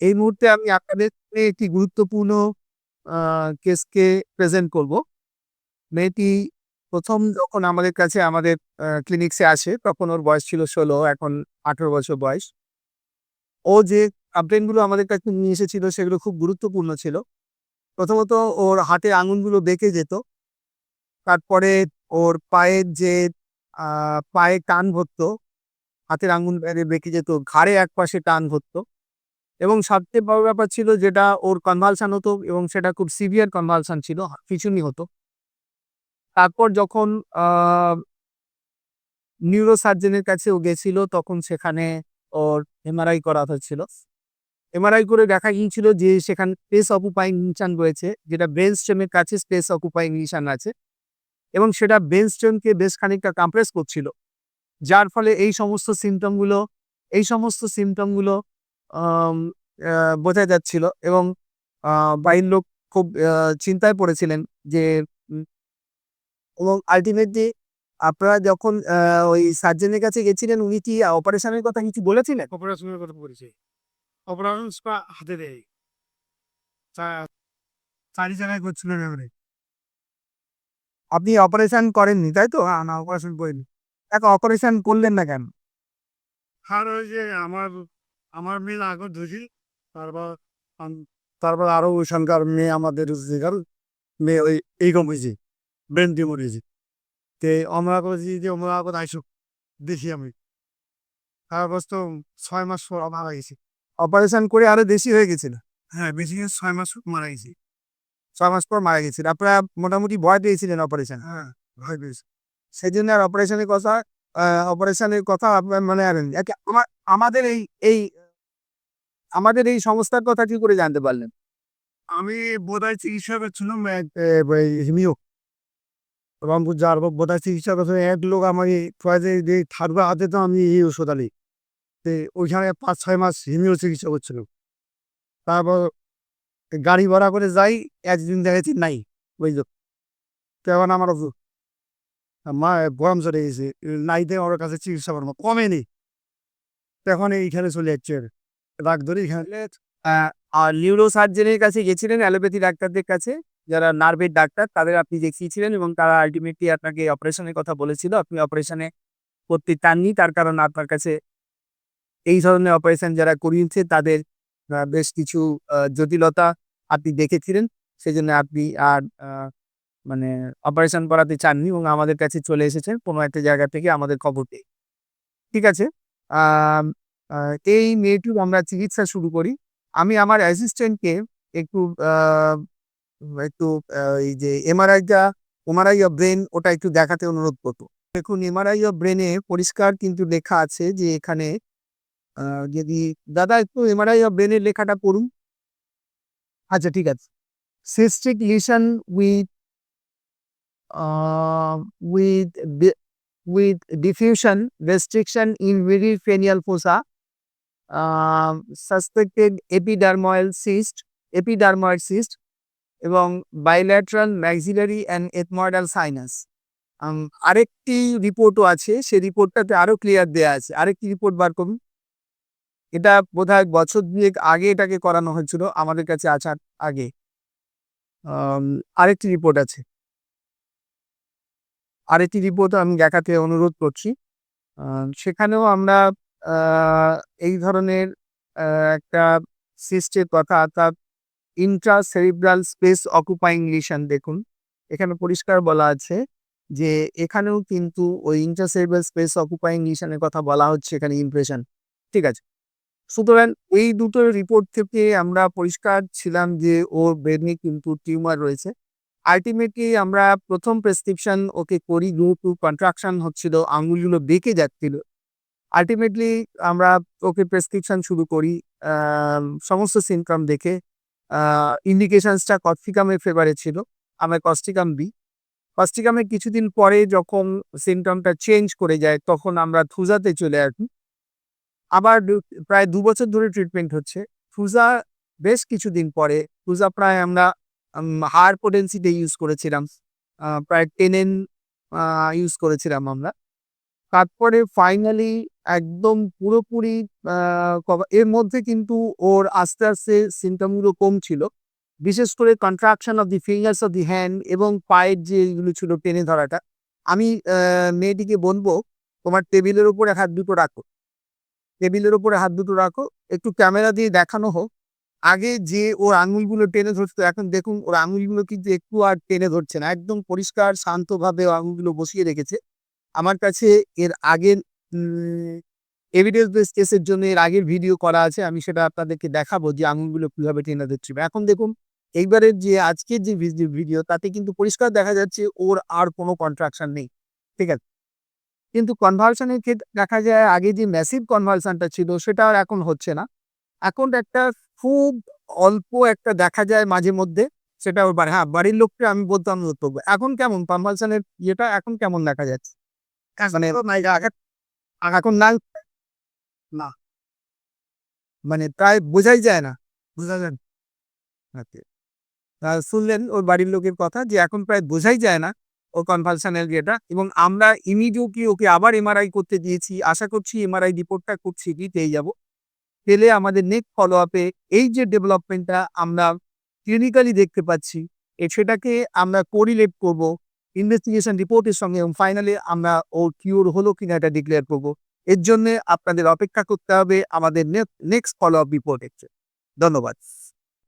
এই মুহূর্তে আমি আপনাদের একটি গুরুত্বপূর্ণ কেসকে প্রেজেন্ট করব। মেয়েটি প্রথম যখন আমাদের কাছে আমাদের ক্লিনিক্সে আসে তখন ওর বয়স ছিল ১৬ এখন ১৮ বছর বয়স। ও যে কমপ্লেইনগুলো আমাদের কাছে নিয়ে এসেছিল সেগুলো খুব গুরুত্বপূর্ণ ছিল। প্রথমত ওর হাতের আঙুলগুলো বেঁকে যেত। তারপরে ওর পায়ের যে পায়ে টান ধরতো, হাতের আঙুল বেঁকে যেত, ঘাড়ে একপাশে টান ধরতো এবং সবচেয়ে বড় ব্যাপার ছিল যেটা ওর কনভালশন হতো এবং সেটা খুব সিভিয়ার কনভালশন ছিল, খিঁচুনি হতো। তারপর যখন নিউরো সার্জনের কাছে ও গেছিল তখন সেখানে ওর এমআরআই করা হচ্ছিল। এমআরআই করে দেখা গিয়েছিল যে সেখানে স্পেস অকুপাইং লিশন রয়েছে যেটা ব্রেন স্টেমের কাছে স্পেস অকুপাইং লিশন আছে এবং সেটা ব্রেন স্টেমকে বেশ খানিকটা কম্প্রেস করছিল। যার ফলে এই সমস্ত সিম্পটমগুলো এই সমস্ত সিম্পটমগুলো আম আ বোঝা যাচ্ছিল এবং বাড়ির লোক খুব চিন্তায় পড়েছিলেন যে এবং আল্টিমেটলি আপনারা যখন ওই সার্জনের কাছে গেছিলেন উনি কি অপারেশনের কথা কিছু বলেছিলেন? অপারেশনের কথা বলেছি। অপারেশন হাতে দেয়। চা ৪ জায়গায় করছিলেন এবারে। আপনি অপারেশন করেননি, তাই তো? না, অপারেশন করিনি। এখন অপারেশন করলেন না কেন? আর ওই যে আমার আমার মেয়ে আগে ধুছি তারপর তারপর আরও ওইখানকার মেয়ে আমাদের যেখান মেয়ে ওই এইরকম হয়েছে। ব্রেন টিউমার হয়েছে। তে আমরা কইছি যে আমরা এখন আইসো দেখি আমি। তারপর তো ছয় মাস পর মারা গেছে। অপারেশন করে আরও বেশি হয়ে গেছিল? হ্যাঁ, বেশি ছয় মাস মারা গেছে। ছয় মাস পর মারা গেছিল। আপনারা মোটামুটি ভয় পেয়েছিলেন অপারেশন? হ্যাঁ, ভয় পেয়েছি। সেজন্য আর অপারেশনের কথা অপারেশনের কথা আপনার মনে। আমাদের এই এই আমাদের এই সংস্থার কথা কি করে জানতে পারলেন? আমি বোধহয় চিকিৎসা করছিলাম হিমিও। রংপুর যাওয়ার পর বোধহয় চিকিৎসা করছিলাম। এক লোক আমাকে কয় যে যে থাকবে হাতে তো আমি এই ওষুধ আনি। তে ওইখানে ৫-৬ মাস হিমিও চিকিৎসা করছিলাম। তারপর গাড়ি ভাড়া করে যাই, একদিন দেখেছি নাই লোক। তো এখন আমার। মা গরম চড়ে গেছে। নাইতে ওর কাছে চিকিৎসা করব, কমেনি। তো এখন এইখানে চলে যাচ্ছি আ আর কাছে গেছিলেন অ্যালোপ্যাথি ডাক্তারদের কাছে, যারা নার্ভের ডাক্তার তাদের আপনি দেখিয়েছিলেন এবং তারা আল্টিমেটলি আপনাকে অপারেশনের কথা বলেছিল। আপনি অপারেশনে করতে চাননি তার কারণ আপনার কাছে এই ধরনের অপারেশন যারা করিয়েছে তাদের বেশ কিছু জটিলতা আপনি দেখেছিলেন। সেজন্য আপনি আর মানে অপারেশন করাতে চাননি এবং আমাদের কাছে চলে এসেছেন কোনো একটা জায়গা থেকে আমাদের খবর পেয়ে। ঠিক আছে? এই মেয়েটির আমরা চিকিৎসা শুরু করি। আমি আমার অ্যাসিস্ট্যান্টকে একটু একটু এই যে এমআরআইটা এমআরআই অফ ব্রেন ওটা একটু দেখাতে অনুরোধ করব। দেখুন এমআরআই অফ ব্রেনে পরিষ্কার কিন্তু লেখা আছে যে এখানে যদি, দাদা একটু এমআরআই অফ ব্রেইনের লেখাটা পড়ুন। আচ্ছা ঠিক আছে। Cystic lesion with a with D with diffusion restriction ফেনিয়াল peripheral suspected epidermoid cyst, epidermoid cyst এবং bilateral maxillary and sinus. Um আরেকটি রিপোর্টও আছে সেই রিপোর্টটাতে আরও ক্লিয়ার দেওয়া আছে। আরেকটি রিপোর্ট বার করুন। এটা বোধহয় বছর দুয়েক আগে এটাকে করানো হয়েছিল আমাদের কাছে আসার আগে। আরেকটি রিপোর্ট আছে। আরেকটি রিপোর্টও আমি দেখাতে অনুরোধ করছি। সেখানেও আমরা এই ধরনের একটা সিস্টের কথা অর্থাৎ intracerebral স্পেস অকুপাইং লিশন দেখুন। এখানে পরিষ্কার বলা আছে যে এখানেও কিন্তু ওই intracerebral space occupying lesion এর কথা বলা হচ্ছে এখানে ইমপ্রেশন। ঠিক আছে? সুতরাং এই দুটো রিপোর্ট থেকে আমরা পরিষ্কার ছিলাম যে ওর ব্রেইনে কিন্তু টিউমার রয়েছে। আল্টিমেটলি আমরা প্রথম প্রেসক্রিপশন ওকে করি যেহেতু কন্ট্রাকশন হচ্ছিল, আঙুলগুলো বেঁকে যাচ্ছিল। আল্টিমেটলি আমরা ওকে প্রেসক্রিপশন শুরু করি সমস্ত সিম্পটম দেখে। ইন্ডিকেশনসটা কস্টিকামের ফেভারে ছিল। আমার কস্টিকাম দিই। কস্টিকামের কিছুদিন পরে যখন সিম্পটমটা চেঞ্জ করে যায়, তখন আমরা থুজাতে চলে আসি। আবার প্রায় দু বছর ধরে ট্রিটমেন্ট হচ্ছে। থুজা বেশ কিছুদিন পরে থুজা প্রায় আমরা আম হায়ার পোটেনসিতে ইউজ করেছিলাম। প্রায় 10 এন ইউজ করেছিলাম আমরা। তারপরে ফাইনালি একদম পুরোপুরি এর মধ্যে কিন্তু ওর আস্তে আস্তে সিমটমগুলো কম ছিল বিশেষ করে contraction of the fingers of the hand এবং পায়ের যে এগুলো ছিল টেনে ধরাটা। আমি মেয়েটিকে বলব, তোমার টেবিলের উপরে হাত দুটো রাখো। টেবিলের উপরে হাত দুটো রাখো। একটু ক্যামেরা দিয়ে দেখানো হোক। আগে যে ওর আঙুলগুলো টেনে ধরতো, এখন দেখুন ওর আঙুলগুলো কিন্তু একটু আর টেনে ধরছে না। একদম পরিষ্কার, শান্তভাবে আঙুলগুলো বসিয়ে রেখেছে। আমার কাছে এর আগের এভিডেন্স বেস কেসের জন্য এর আগের ভিডিও করা আছে আমি সেটা আপনাদেরকে দেখাবো যে আঙুলগুলো কীভাবে টেনে ধরছে এখন দেখুন এইবারের যে আজকের যে ভিডিও তাতে কিন্তু পরিষ্কার দেখা যাচ্ছে ওর আর কোনো কন্ট্রাকশন নেই ঠিক আছে? কিন্তু কনভালশনের ক্ষেত্রে দেখা যায় আগে যে ম্যাসিভ কনভালশনটা ছিল সেটা আর এখন হচ্ছে না। এখন একটা খুব অল্প একটা দেখা যায় মাঝে মধ্যে সেটা ওর বাড়ি হ্যাঁ বাড়ির লোককে আমি বলতাম এখন কেমন? কনভালশনের ইয়েটা এখন কেমন দেখা যাচ্ছে? মানে আগে- এখন না না। মানে প্রায় বোঝাই যায় না। বোঝা যায় না। শুনলেন ওর বাড়ির লোকের কথা যে এখন প্রায় বোঝাই যায় না ও কনভালশনের ইয়েটা এবং আমরা ইমিডিয়েটলি ওকে আবার এমআরআই করতে দিয়েছি। আশা করছি এমআরআই রিপোর্টটা খুব শীঘ্রই পেয়ে যাব। পেলে আমাদের নেক্সট ফলো আপে এই যে ডেভেলপমেন্টটা আমরা ক্লিনিক্যালি দেখতে পাচ্ছি সেটাকে আমরা কোরিলেট করব ইনভেস্টিগেশন রিপোর্টের সঙ্গে এবং ফাইনালি আমরা ও কিওর হলো কিনা এটা ডিক্লেয়ার করব। এর জন্য আপনাদের অপেক্ষা করতে হবে আমাদের নেক্সট ফলো আপ রিপোর্টের ধন্যবাদ।